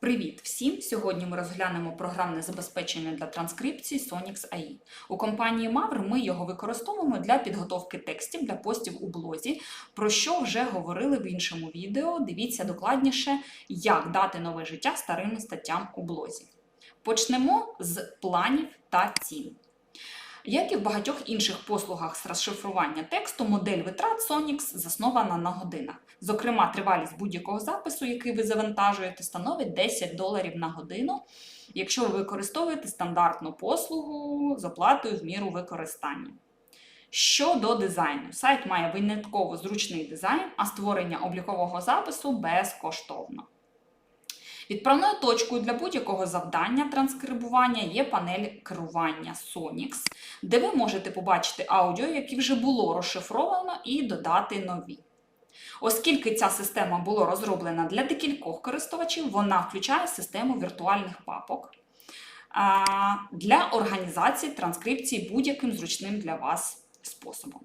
Привіт всім! Сьогодні ми розглянемо програмне забезпечення для транскрипції Sonix AI. У компанії Mavr ми його використовуємо для підготовки текстів для постів у блозі, про що вже говорили в іншому відео. Дивіться докладніше, як дати нове життя старим статтям у блозі. Почнемо з планів та цін. Як і в багатьох інших послугах з розшифрування тексту, модель витрат Sonix заснована на годинах. Зокрема, тривалість будь-якого запису, який ви завантажуєте, становить 10 доларів на годину, якщо ви використовуєте стандартну послугу з оплатою в міру використання. Щодо дизайну, сайт має винятково зручний дизайн, а створення облікового запису безкоштовно. Відправною точкою для будь-якого завдання транскрибування є панель керування Sonix, де ви можете побачити аудіо, яке вже було розшифровано, і додати нові. Оскільки ця система була розроблена для декількох користувачів, вона включає систему віртуальних папок для організації транскрипції будь-яким зручним для вас способом.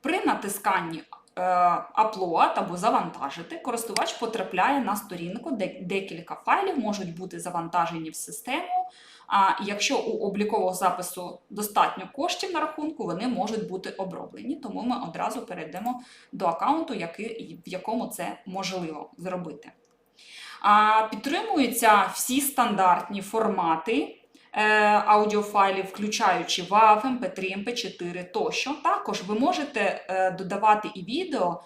При натисканні е, Upload або завантажити, користувач потрапляє на сторінку, де декілька файлів можуть бути завантажені в систему. А якщо у облікового запису достатньо коштів на рахунку, вони можуть бути оброблені. Тому ми одразу перейдемо до аккаунту, в якому це можливо зробити. А, Підтримуються всі стандартні формати аудіофайлів, включаючи WAV, MP3, MP4 тощо. Також ви можете е, додавати і відео.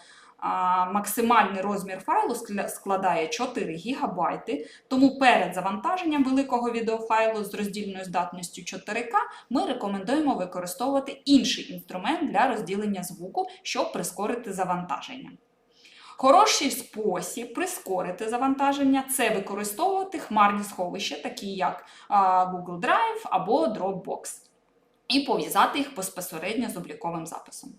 Максимальний розмір файлу складає 4 ГБ, тому перед завантаженням великого відеофайлу з роздільною здатністю 4К ми рекомендуємо використовувати інший інструмент для розділення звуку, щоб прискорити завантаження. Хороший спосіб прискорити завантаження це використовувати хмарні сховища, такі як Google Drive або Dropbox, і пов'язати їх безпосередньо з обліковим записом.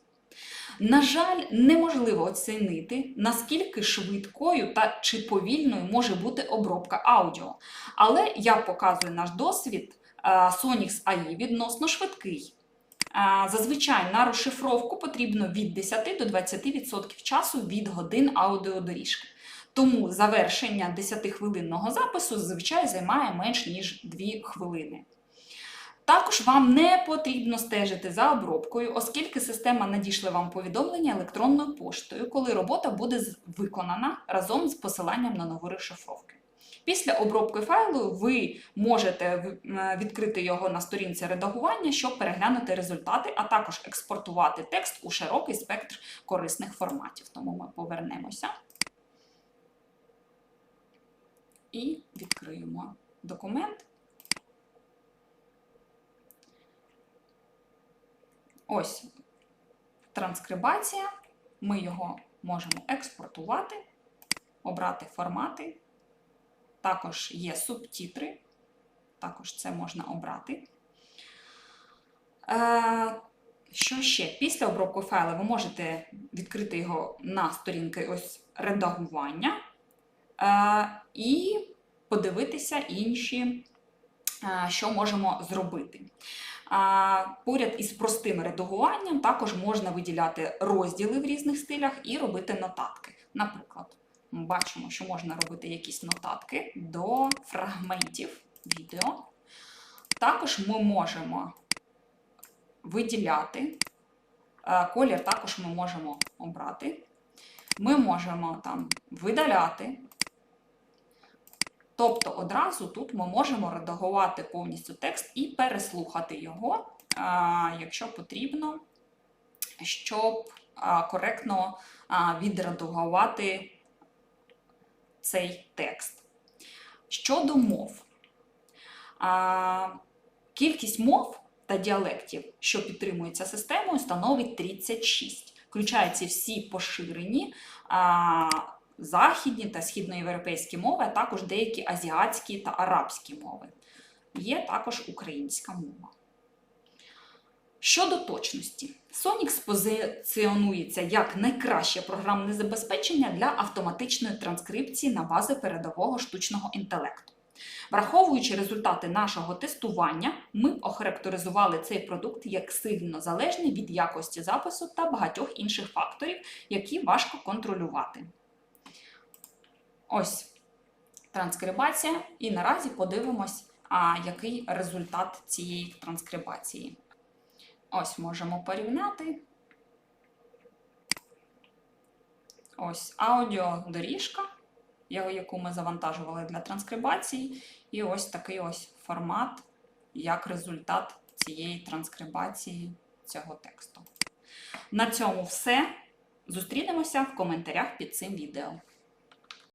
На жаль, неможливо оцінити, наскільки швидкою та чи повільною може бути обробка аудіо. Але я показую наш досвід а, Sonix AI відносно швидкий. Зазвичай на розшифровку потрібно від 10 до 20% часу від годин аудіодоріжки. Тому завершення 10-хвилинного запису зазвичай займає менш ніж 2 хвилини. Також вам не потрібно стежити за обробкою, оскільки система надійшли вам повідомлення електронною поштою, коли робота буде виконана разом з посиланням на нову розшифровки. Після обробки файлу ви можете відкрити його на сторінці редагування, щоб переглянути результати, а також експортувати текст у широкий спектр корисних форматів. Тому ми повернемося і відкриємо документ. Ось транскрибація. Ми його можемо експортувати, обрати формати. Також є субтітри, також це можна обрати. Е, що ще? Після обробки файлу ви можете відкрити його на сторінки ось редагування е, і подивитися інші, е, що можемо зробити. Поряд із простим редагуванням також можна виділяти розділи в різних стилях і робити нотатки. Наприклад, ми бачимо, що можна робити якісь нотатки до фрагментів відео. Також ми можемо виділяти, е, колір також ми можемо обрати. Ми можемо там видаляти. Тобто одразу тут ми можемо редагувати повністю текст і переслухати його, якщо потрібно, щоб коректно а, відредагувати цей текст. Щодо мов, кількість мов та діалектів, що підтримуються системою, становить 36. Включаються всі поширені. Західні та східноєвропейські мови, а також деякі азіатські та арабські мови. Є також українська мова. Щодо точності, Sonix позиціонується як найкраще програмне забезпечення для автоматичної транскрипції на базі передового штучного інтелекту. Враховуючи результати нашого тестування, ми охарактеризували цей продукт як сильно залежний від якості запису та багатьох інших факторів, які важко контролювати. Ось транскрибація, і наразі подивимось, а який результат цієї транскрибації. Ось можемо порівняти. Ось аудіодоріжка, яку ми завантажували для транскрибації, і ось такий ось формат як результат цієї транскрибації цього тексту. На цьому все. Зустрінемося в коментарях під цим відео.